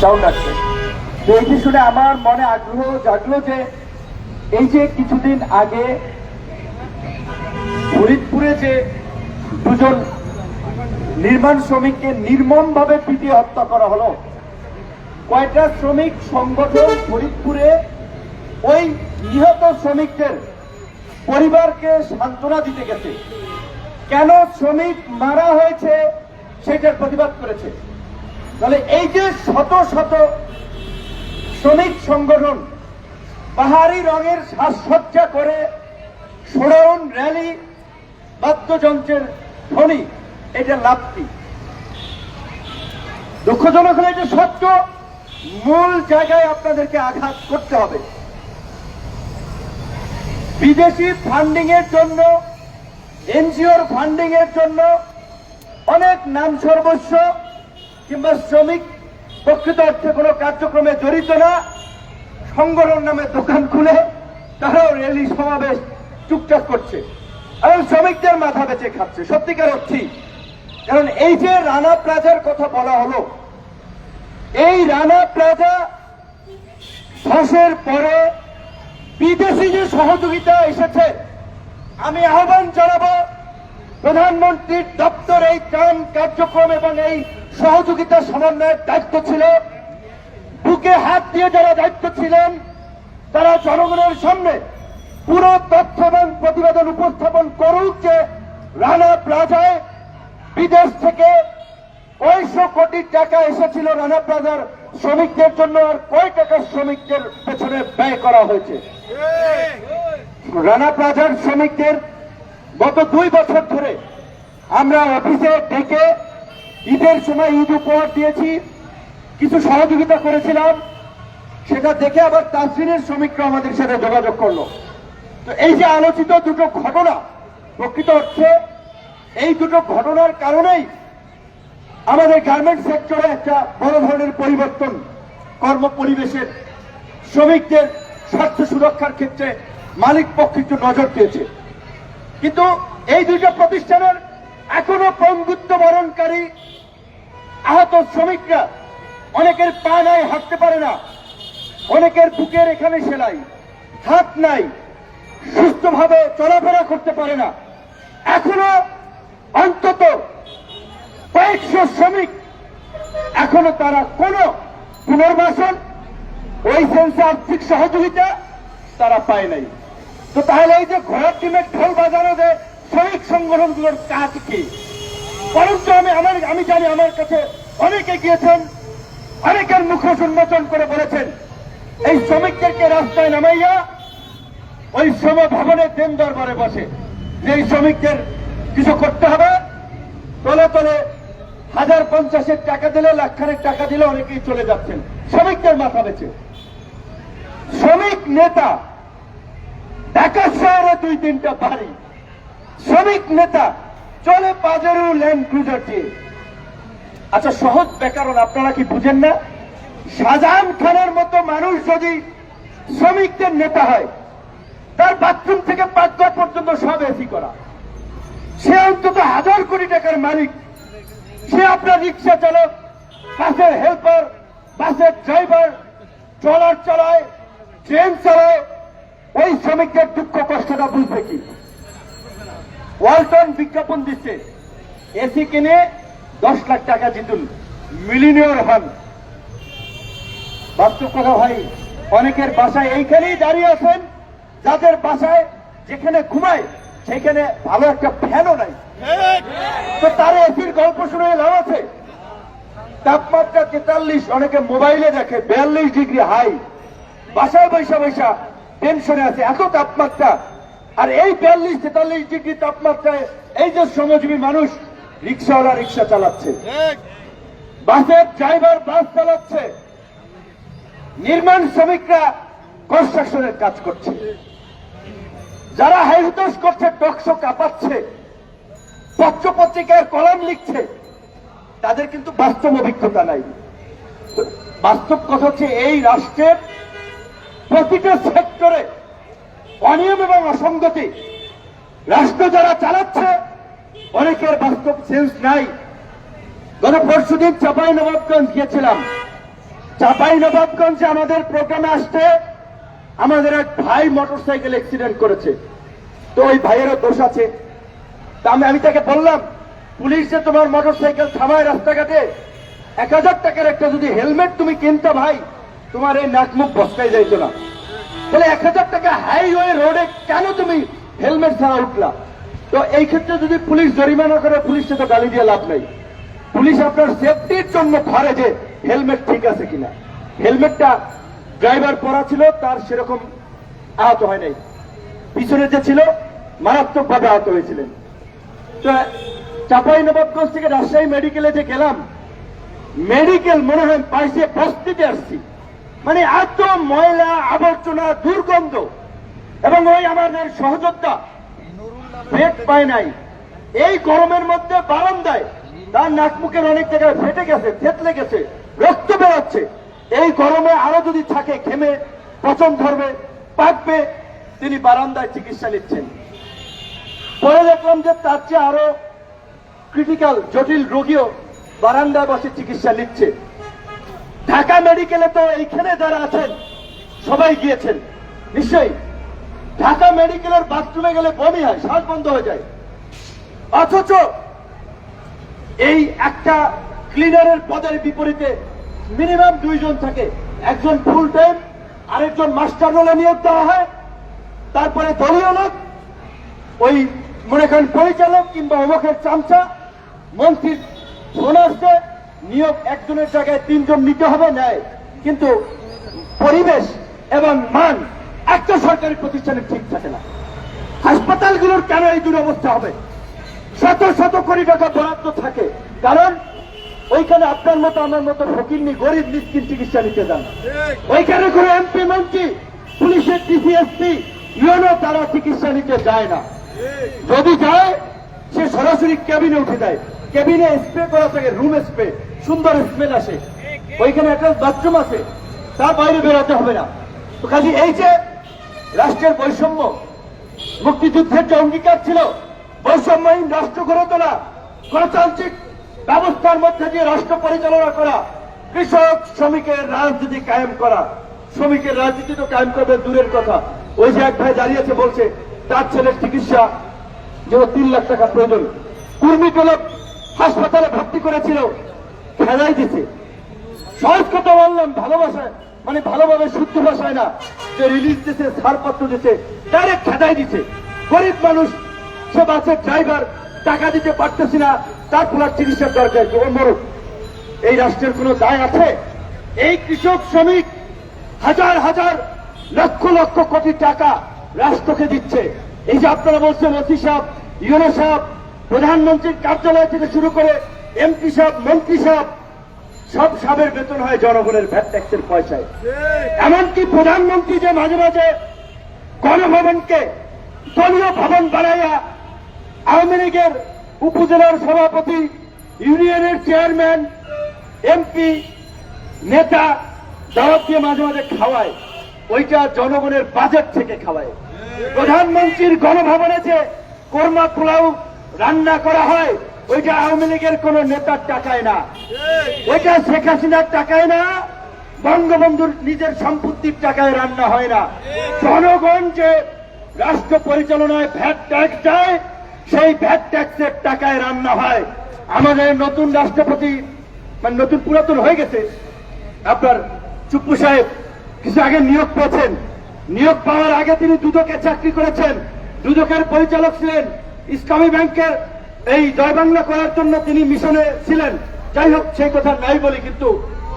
Sound আসছে তো এইটি শুনে আমার মনে আগ্রহ জাগলো যে এই যে কিছুদিন আগে ফরিদপুরে যে দুজন নির্মাণ শ্রমিককে নির্মমভাবে পিটিয়ে হত্যা করা হলো কয়টা শ্রমিক সংগঠন ফরিদপুরে ওই নিহত শ্রমিকদের পরিবারকে সান্ত্বনা দিতে গেছে। কেন শ্রমিক মারা হয়েছে সেটার প্রতিবাদ করেছে? তাহলে এই যে শত শত শ্রমিক সংগঠন পাহাড়ি রঙের সাজসজ্জা করে সোড়াউন র্যালি, বাদ্যযন্ত্রের ধ্বনি, এটা লাভ কি দুঃখজনক হলে যে সত্য, মূল জায়গায় আপনাদেরকে আঘাত করতে হবে। বিদেশি ফান্ডিং এর জন্য, এনজিওর ফান্ডিং এর জন্য অনেক নাম সর্বস্ব কিংবা শ্রমিক প্রকৃত অর্থে কোনো কার্যক্রমে জড়িত না, সংগঠন নামে দোকান খুলে, তারাও র্যালি সমাবেশ চুপচাপ করছে। এবং শ্রমিকদের মাথা বেঁচে খাচ্ছে, সত্যিকার অর্থেই। কারণ এই যে রানা প্লাজার কথা বলা হলো, এই রানা প্লাজা ধসের পরে বিদেশি যে সহযোগিতা এসেছে, আমি আহ্বান জানাব, প্রধানমন্ত্রীর দপ্তর এই ত্রাণ কার্যক্রম এবং এই সহযোগিতা, সমন্বয়ের দায়িত্ব ছিল। বুকে হাত দিয়ে যারা দায়িত্ব ছিলেন, তারা জনগণের সামনে পুরো তথ্য এবং প্রতিবেদন উপস্থাপন করুক যে রানা প্লাজায় বিদেশ থেকে কয়শো কোটি টাকা এসেছিল রানা প্লাজার শ্রমিকদের জন্য আর কয় টাকা শ্রমিকদের পেছনে ব্যয় করা হয়েছে। রানা প্লাজার শ্রমিকদের গত দুই বছর ধরে আমরা অফিসে ডেকে ঈদের সময় ঈদ উপহার দিয়েছি, কিছু সহযোগিতা করেছিলাম, সেটা দেখে আবার তাসরিনের শ্রমিকরা আমাদের সাথে যোগাযোগ করল। তো এই যে আলোচিত দুটো ঘটনা প্রকৃত অর্থে, এই দুটো ঘটনার কারণেই আমাদের গার্মেন্ট সেক্টরে একটা বড় ধরনের পরিবর্তন কর্ম পরিবেশের শ্রমিকদের স্বার্থ সুরক্ষার ক্ষেত্রে মালিক পক্ষ একটু নজর দিয়েছে। কিন্তু এই দুইটা প্রতিষ্ঠানের এখনও পঙ্গুত্ব আহত শ্রমিকরা অনেকের পা নাই, হাঁটতে পারে না। অনেকের বুকের এখানে সেলাই, হাত নাই, সুস্থভাবে চলাফেরা করতে পারে না। এখনও অন্তত কয়েকশো শ্রমিক এখনও তারা কোন পুনর্বাসন ওই সেন্সে আর্থিক সহযোগিতা তারা পায় নাই। তো তাহলে এই যে ঘোড়ার টিমের ঢোল বাজানো যে শ্রমিক সংগঠনগুলোর কাজ কি? পরন্তু আমি আমার আমি জানি আমার কাছে অনেকে গিয়েছেন, অনেকের মুখোশ উন্মোচন করে বলেছেন, এই শ্রমিকদেরকে রাস্তায় নামাইয়া ওই শ্রম ভবনের দেন দরবারে বসে। যে এই শ্রমিকদের কিছু করতে হবে, তলে তলে হাজার পঞ্চাশের টাকা দিলে লাখখানেক টাকা দিলে অনেকেই চলে যাচ্ছেন। শ্রমিকদের মাথা বেছে শ্রমিক নেতা, ঢাকা শহরে দুই তিনটা বাড়ি। শ্রমিক নেতা, চলে পাজারু ল্যান্ড ক্রুজার দিয়ে। আচ্ছা সহজ ব্যাকরণ আপনারা কি বুঝেন না? শাহজাহান খানের মতো মানুষ যদি শ্রমিকদের নেতা হয়, তার বাথরুম থেকে পাকঘর পর্যন্ত সব এসি করা। সে অন্তত হাজার কোটি টাকার মালিক। সে আপনার রিক্সা চালক, বাসের হেল্পার বাসের ড্রাইভার ট্রলার চালায়, ট্রেন চালায়, ওই শ্রমিকদের দুঃখ কষ্টটা বুঝবে কি? ওয়ালটন বিজ্ঞাপন দিচ্ছে, এসি কিনে দশ লাখ টাকা জিতুন। মিলিনিয়র হন। বাস্তব কথা ভাই, অনেকের বাসায় এইখানেই দাঁড়িয়ে আছেন। যাদের বাসায় যেখানে ঘুমায়, সেখানে ভালো একটা ফ্যানও নাই। তো তার এসির গল্প শুনে লাভ আছে। তাপমাত্রা তেতাল্লিশ, অনেকে মোবাইলে দেখে বিয়াল্লিশ ডিগ্রি হাই। বাসায় বৈশা বৈশা টেনশনে আছে, এত তাপমাত্রা। আর এই বিয়াল্লিশ, তেতাল্লিশ ডিগ্রি তাপমাত্রায় এই যে শ্রমজীবী মানুষ রিক্সাওয়ালা রিক্সা চালাচ্ছে। বাসের ড্রাইভার বাস চালাচ্ছে। নির্মাণ শ্রমিকরা কনস্ট্রাকশনের কাজ করছে। যারা হাইহুতোষ করছে টকশো কাঁপাচ্ছে। পত্র পত্রিকার কলম লিখছে। তাদের কিন্তু বাস্তব অভিজ্ঞতা নাই। বাস্তব কথা হচ্ছে এই রাষ্ট্রের প্রতিটা সেক্টরে অনিয়ম এবং অসঙ্গতি রাষ্ট্র যারা চালাচ্ছে অনেকের বাস্তব সেন্স নাই। গত পরশুদিন চাপাই নবাবগঞ্জ গিয়েছিলাম। চাপাই নবাবগঞ্জে আমাদের প্রোগ্রামে আসতে আমাদের এক ভাই মোটরসাইকেল অ্যাক্সিডেন্ট করেছে। তো ওই ভাইয়েরও দোষ আছে। তা আমি আমি তাকে বললাম, পুলিশ যে তোমার মোটর সাইকেল থামায় রাস্তাঘাটে, এক হাজার টাকার একটা যদি হেলমেট তুমি কিনতে ভাই, তোমার এই নাক মুখ বসকাই যাইতো না। তাহলে এক হাজার টাকা হাইওয়ে রোডে কেন তুমি হেলমেট ছাড়া উঠলা? তো এই ক্ষেত্রে যদি পুলিশ জরিমানা করে পুলিশকে তো গালি দিয়ে লাভ নাই। পুলিশ আপনার সেফটির জন্য ধরে যে হেলমেট ঠিক আছে কিনা। হেলমেটটা ড্রাইভার পরা ছিল, তার সেরকম আহত হয় নাই। পিছনে যে ছিল, মারাত্মকভাবে আহত হয়েছিলেন। তো চাপাই নবাবগঞ্জ থেকে রাজশাহী মেডিকেলে যে গেলাম, মেডিকেল মনে হয় পাইছে বস্তিতে আসছি। মানে এত ময়লা আবর্জনা, দুর্গন্ধ। এবং ওই আমাদের সহযোদ্ধা পেট পায় নাই। এই গরমের মধ্যে বারান্দায় তার নাক মুখের অনেক জায়গায় ফেটে গেছে, থেতলে গেছে, রক্ত বেরোচ্ছে। এই গরমে আরও যদি থাকে, ঘেমে, পচন ধরবে, পাকবে, তিনি বারান্দায় চিকিৎসা নিচ্ছেন। পরে দেখলাম যে তার চেয়ে আরও ক্রিটিক্যাল জটিল রোগীও বারান্দায় বসে চিকিৎসা নিচ্ছে। ঢাকা মেডিকেলে তো এইখানে যারা আছেন, সবাই গিয়েছেন। নিশ্চয়ই ঢাকা মেডিকেলের বাথরুমে গেলে বমি হয়, শ্বাস বন্ধ হয়ে যায়। অথচ এই একটা ক্লিনারের পদের বিপরীতে মিনিমাম দুইজন থাকে। একজন ফুল টাইম আরেকজন মাস্টার রোলে নিয়োগ দেওয়া হয়। তারপরে দলীয় লোক, ওই মনে করেন পরিচালক কিংবা অমুকের চামচা মন্ত্রীর ফোন আসছে, নিয়োগ একজনের জায়গায় তিনজন নিতে হবে নেয় কিন্তু পরিবেশ এবং মান একটা সরকারি প্রতিষ্ঠানে ঠিক থাকে না। হাসপাতালগুলোর কেন এই দুরবস্থা হবে? শত শত কোটি টাকা বরাদ্দ থাকে। কারণ ওইখানে আপনার মতো, আমার মতো ফকিরনি, গরিব, মিসকিন চিকিৎসা নিতে যান। ওইখানে কোনো এমপি, মন্ত্রী, পুলিশের ডিসিএসপি ইউনো তারা চিকিৎসা নিতে যায় না। যদি যায়, সে সরাসরি ক্যাবিনে উঠে যায়। ক্যাবিনে স্প্রে করা থাকে, রুম স্প্রে, সুন্দর স্মেল আসে। ওইখানে একটা বাথরুম আছে, তার বাইরে বেরোতে হবে না। কাজে এই যে রাষ্ট্রের বৈষম্য, মুক্তিযুদ্ধের যে অঙ্গীকার ছিল, বৈষম্যহীন রাষ্ট্র গড়ে তোলা, গণতান্ত্রিক ব্যবস্থার মধ্যে দিয়ে রাষ্ট্র পরিচালনা করা, কৃষক, শ্রমিকের রাজনীতি কায়েম করা, শ্রমিকের রাজনীতি তো কায়েম করবে, দূরের কথা। ওই যে এক ভাই দাঁড়িয়েছে, বলছে, তার ছেলের চিকিৎসা যেন তিন লাখ টাকা প্রয়োজন। কুর্মী গোলক হাসপাতালে ভর্তি করেছিল খেলাই দিছে। কথা বললাম, ভালোবাসায়। মানে ভালোভাবে শুদ্ধ ভাষায় না, যে রিলিজ দিছে, ছাড়পত্র দিছে ডাইরেক্ট খেদাই দিছে। গরিব মানুষ, সে বাসের ড্রাইভার টাকা দিতে পারতেছি না, তার ফলার চিকিৎসার দরকার কি? মরুক। এই রাষ্ট্রের কোনো দায় আছে? এই কৃষক, শ্রমিক, হাজার হাজার, লক্ষ লক্ষ কোটি টাকা রাষ্ট্রকে দিচ্ছে। এই যে আপনারা বলছেন, অতি সাহেব ইউনো সাহেব প্রধানমন্ত্রীর কার্যালয় থেকে শুরু করে এমপি সাহেব মন্ত্রী সাহেব সব সাবের বেতন হয় জনগণের ভ্যাট ট্যাক্সের পয়সায়। এমনকি প্রধানমন্ত্রী যে মাঝে মাঝে গণভবনকে দলীয় ভবন বানাইয়া আওয়ামী লীগের উপজেলার সভাপতি, ইউনিয়নের চেয়ারম্যান, এমপি, নেতা দাওয়াত দিয়ে মাঝে মাঝে খাওয়ায়। ওইটা জনগণের বাজেট থেকে খাওয়ায়। প্রধানমন্ত্রীর গণভবনে যে কর্মা পোলাও রান্না করা হয় ওইটা আওয়ামী লীগের কোন নেতার টাকায় না। ওইটা শেখ হাসিনার টাকায় না, বঙ্গবন্ধুর নিজের সম্পত্তির টাকায় রান্না হয় না। জনগণ যে রাষ্ট্র পরিচালনায় ভ্যাট ট্যাক্স দেয়, সেই ভ্যাট ট্যাক্সের টাকায় রান্না হয়। আমাদের নতুন রাষ্ট্রপতি মানে নতুন পুরাতন হয়ে গেছে। আপনার চুপ্পু সাহেব, কিছু আগে নিয়োগ পেয়েছেন। নিয়োগ পাওয়ার আগে তিনি দুদকে চাকরি করেছেন। দুদকের পরিচালক ছিলেন ইসলামী ব্যাংকের এই জয় বাংলা করার জন্য তিনি মিশনে ছিলেন। যাই হোক, সেই কথা নাই বলি কিন্তু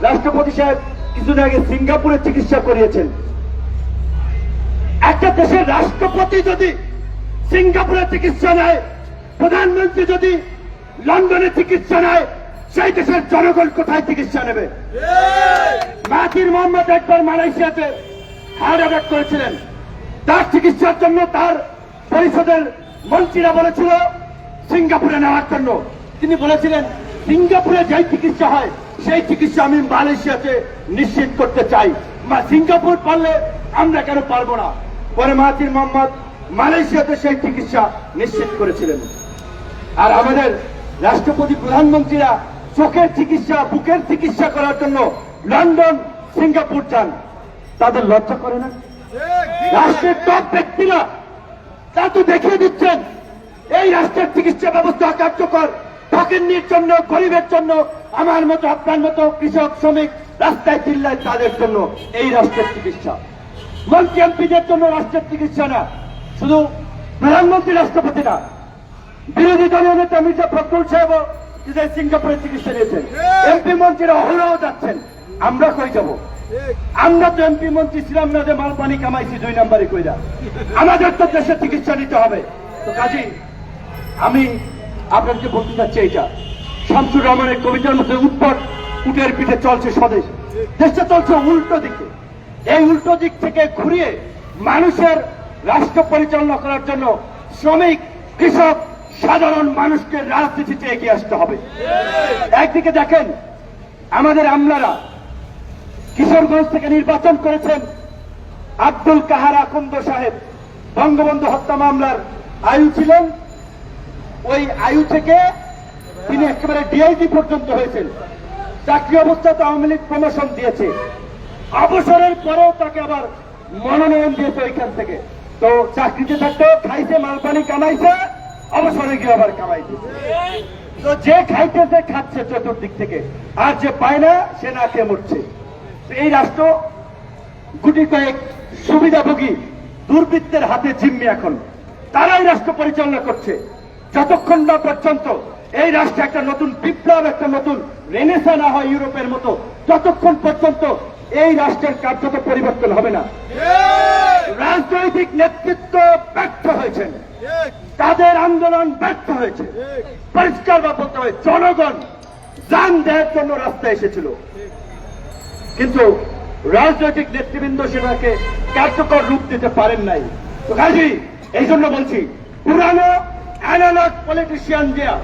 রাষ্ট্রপতি সাহেব কিছুদিন আগে সিঙ্গাপুরে চিকিৎসা করিয়েছেন। একটা দেশের রাষ্ট্রপতি যদি সিঙ্গাপুরে চিকিৎসা নেয়, প্রধানমন্ত্রী যদি লন্ডনে চিকিৎসা নেয়, সেই দেশের জনগণ কোথায় চিকিৎসা নেবে? মাহাতির মোহাম্মদ একবার মালয়েশিয়াতে হার্ট অ্যাটাক করেছিলেন। তার চিকিৎসার জন্য তার পরিষদের মন্ত্রীরা বলেছিল সিঙ্গাপুরে নেওয়ার জন্য। তিনি বলেছিলেন সিঙ্গাপুরে যাই চিকিৎসা হয় সেই চিকিৎসা আমি মালয়েশিয়াতে নিশ্চিত করতে চাই। মা সিঙ্গাপুর পারলে আমরা কেন পারব না? পরে মাহাতির মোহাম্মদ মালয়েশিয়াতে সেই চিকিৎসা নিশ্চিত করেছিলেন। আর আমাদের রাষ্ট্রপতি প্রধানমন্ত্রীরা চোখের চিকিৎসা বুকের চিকিৎসা করার জন্য লন্ডন সিঙ্গাপুর যান। তাদের লজ্জা করে না? রাষ্ট্রের টপ ব্যক্তিরা তা তো দেখিয়ে দিচ্ছেন। এই রাষ্ট্রের চিকিৎসা ব্যবস্থা কার্যকর ফকিন্নির জন্য গরিবের জন্য আমার মতো আপনার মতো কৃষক শ্রমিক রাস্তায় চিল্লায় তাদের জন্য এই রাষ্ট্রের চিকিৎসা। মন্ত্রী এমপিদের জন্য রাষ্ট্রের চিকিৎসা না শুধু প্রধানমন্ত্রী রাষ্ট্রপতি না বিরোধী দলীয় নেতা মির্জা ফখরুল সাহেব সিঙ্গাপুরে চিকিৎসা নিয়েছেন। এমপি মন্ত্রীরা অহরহ যাচ্ছেন আমরা কই যাব? আমরা তো এমপি মন্ত্রী ছিলাম না যে মাল পানি কামাইছি দুই নম্বরে কইরা। আমাদের তো দেশে চিকিৎসা নিতে হবে। তো কাজী আমি আপনাদেরকে বলতে চাচ্ছি এইটা। শামসুর রহমানের কবিতার মধ্যে উৎপট উটের পিঠে চলছে স্বদেশ। দেশটা চলছে উল্টো দিকে। এই উল্টো দিক থেকে ঘুরিয়ে মানুষের রাষ্ট্র পরিচালনা করার জন্য শ্রমিক, কৃষক, সাধারণ মানুষকে রাজনীতিতে এগিয়ে আসতে হবে। একদিকে দেখেন আমাদের আমলারা কিশোরগঞ্জ থেকে নির্বাচন করেছেন আব্দুল কাহার আখন্দ সাহেব, বঙ্গবন্ধু হত্যা মামলার আয়ু ছিলেন। ওই আয়ু থেকে তিনি একেবারে ডিআইজি পর্যন্ত হয়েছেন। চাকরি অবস্থাতে আওয়ামী লীগ প্রমোশন দিয়েছে। অবসরের পরেও তাকে আবার মনোনয়ন দিয়েছে ওইখান থেকে। তো চাকরিতে থাকতেও খাইছে, মালপানি কামাইছে, অবসরে গিয়ে আবার কামাইছে তো যে খাইতেছে খাচ্ছে চতুর্দিক থেকে। আর যে পায় না, সে না খেয়ে মরছে। তো এই রাষ্ট্র গুটি কয়েক সুবিধাভোগী দুর্বৃত্তের হাতে জিম্মি এখন। তারাই রাষ্ট্র পরিচালনা করছে। যতক্ষণ না পর্যন্ত এই রাষ্ট্রে একটা নতুন বিপ্লব একটা নতুন রেনেসা না হয় ইউরোপের মতো ততক্ষণ পর্যন্ত এই রাষ্ট্রের কার্যত পরিবর্তন হবে না। রাজনৈতিক নেতৃত্ব ব্যর্থ হয়েছেন। তাদের আন্দোলন ব্যর্থ হয়েছে। পরিষ্কার বা বলতে হবে জনগণ যান দেওয়ার জন্য রাস্তায় এসেছিল। কিন্তু রাজনৈতিক নেতৃবৃন্দ সেটাকে কার্যকর রূপ দিতে পারেন নাই। তো কাজী এই জন্য বলছি পুরানো অ্যানালগ পলিটিশিয়ান দেয়া,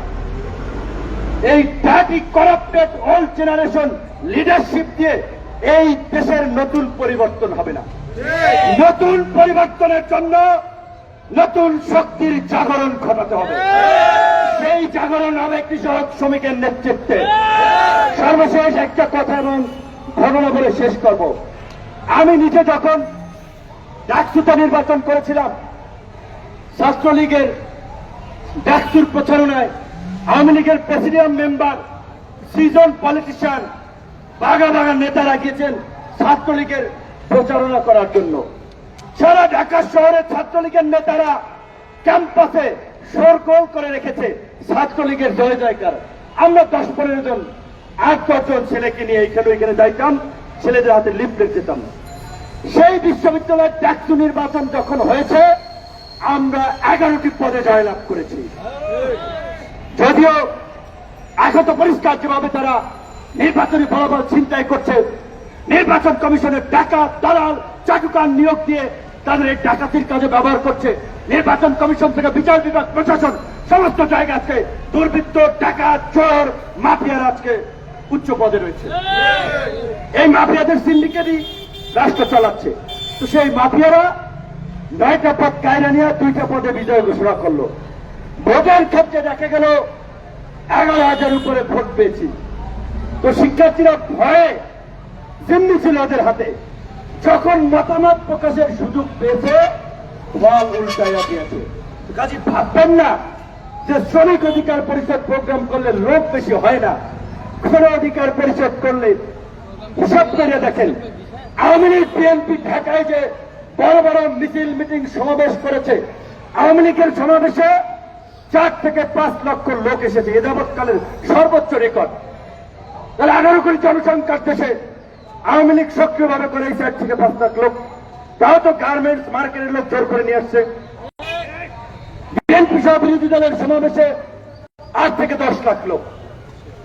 এই ডাটি করাপ্টেড ওল্ড জেনারেশন লিডারশিপ দিয়ে এই দেশের নতুন পরিবর্তন হবে না। নতুন পরিবর্তনের জন্য নতুন শক্তির জাগরণ ঘটাতে হবে। সেই জাগরণ হবে কৃষক শ্রমিকের নেতৃত্বে। সর্বশেষ একটা কথা এবং ঘটনা বলে শেষ করব। আমি নিজে যখন ডাকসুতে নির্বাচন করেছিলাম, ছাত্রলীগের ডাকসুর প্রচারণায় আওয়ামী লীগের প্রেসিডিয়াম মেম্বার, সিজন পলিটিশিয়ান বাগা বাগা নেতারা গিয়েছেন ছাত্রলীগের প্রচারণা করার জন্য। সারা ঢাকা শহরে ছাত্রলীগের নেতারা ক্যাম্পাসে শোরগোল করে রেখেছে ছাত্রলীগের জয় জয়কার। আমরা দশ পনেরো জন, আট দশজন ছেলেকে নিয়ে এখানে ওইখানে যাইতাম, ছেলেদের হাতে লিফলেট দিতাম। সেই বিশ্ববিদ্যালয়ের ট্যাক্সু নির্বাচন যখন হয়েছে আমরা এগারোটি পদে জয়লাভ করেছি। যদিও এখন পরিষ্কার যেভাবে তারা নির্বাচনী ফলাফল চিন্তাই করছে। নির্বাচন কমিশনের টাকা দালাল, চাটুকার নিয়োগ দিয়ে তাদের এই ডাকাতির কাজে ব্যবহার করছে। নির্বাচন কমিশন থেকে বিচার বিভাগ, প্রশাসন, সমস্ত জায়গা আজকে দুর্বৃত্ত টাকা চোর, মাফিয়ার আজকে উচ্চ পদে রয়েছে। এই মাফিয়াদের সিন্ডিকেটই রাষ্ট্র চালাচ্ছে। তো সেই মাফিয়ারা নয়টা পদ কায়না নিয়ে দুইটা পদে বিজয় ঘোষণা করল। ভোটের ক্ষেত্রে দেখা গেল এগারো হাজার উপরে ভোট পেয়েছি। তো শিক্ষার্থীরা ভয়ে জিম্মি ছিল ওদের হাতে। যখন মতামত প্রকাশের সুযোগ পেয়েছে ফল উল্টাইয়া দিয়েছে। কাজে ভাববেন না যে শ্রমিক অধিকার পরিষদ প্রোগ্রাম করলে লোক বেশি হয় না। কোন অধিকার পরিষদ করলে হিসাব করে দেখেন। আওয়ামী লীগ, বিএনপি ঢাকায় যে বড় বড় মিছিল, মিটিং সমাবেশ করেছে। আওয়ামী লীগের সমাবেশে চার থেকে পাঁচ লক্ষ লোক এসেছে। এ যাবৎকালের সর্বোচ্চ রেকর্ড। তাহলে আঠারো কোটি জনসংখ্যার দেশে আওয়ামী লীগ সক্রিয়ভাবে করে এই সাইড থেকে পাঁচ লাখ লোক। তাও তো গার্মেন্টস মার্কেটের লোক জোর করে নিয়ে আসছে। বিএনপি সহ বিরোধী দলের সমাবেশে আট থেকে দশ লাখ লোক।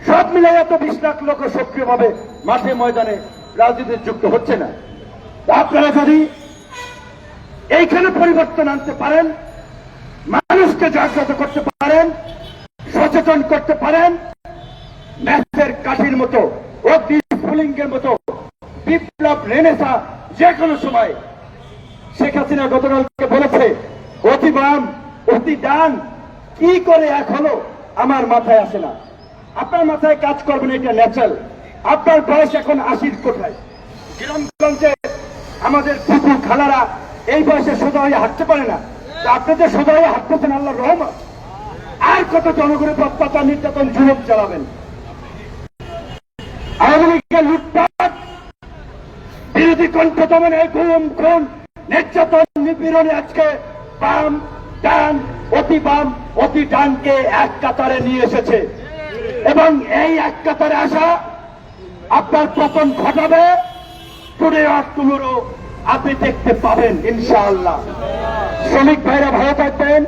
সব মিলে এত বিশ লাখ লোক সক্রিয়ভাবে মাঠে ময়দানে রাজনীতিতে যুক্ত হচ্ছে না। আপনারা যদি এইখানে পরিবর্তন আনতে পারেন, মানুষকে জাগ্রত করতে পারেন, সচেতন করতে পারেন, ম্যাচের কাঠির মতো, অগ্নি স্ফুলিঙ্গের মতো, বিপ্লব, রেনেসা যে কোনো সময়। শেখ হাসিনা গতকালকে বলেছে, অতি বাম, অতি ডান, কি করে হলো আমার মাথায় আসে না। আপনার মাথায় কাজ করবেন এটা ন্যাচারাল আপনার বয়স এখন আশির কোঠায়। গ্রামগঞ্জে আমাদের কুকুর খালারা এই বয়সে সোজা হয়ে হাঁটতে পারে না। তো আপনি যে সোজা হয়ে হাঁটতেছেন আল্লাহ রহমত। আর কত জনগণের অত্যাচার নির্যাতন, জুলুম চালাবেন। আওয়ামী লীগের লুটপাট, বিরোধী কণ্ঠ নির্যাতন, নিপীড়নে আজকে বাম, ডান, অতি বাম, অতি ডানকে এক কাতারে নিয়ে এসেছে। এবং এই এক কাতারে আসা আপনার পতন ঘটাবে। টুডে আর টুমোরো আপনি দেখতে পাবেন ইনশাআল্লাহ। শ্রমিক ভাইরা ভালো থাকবেন।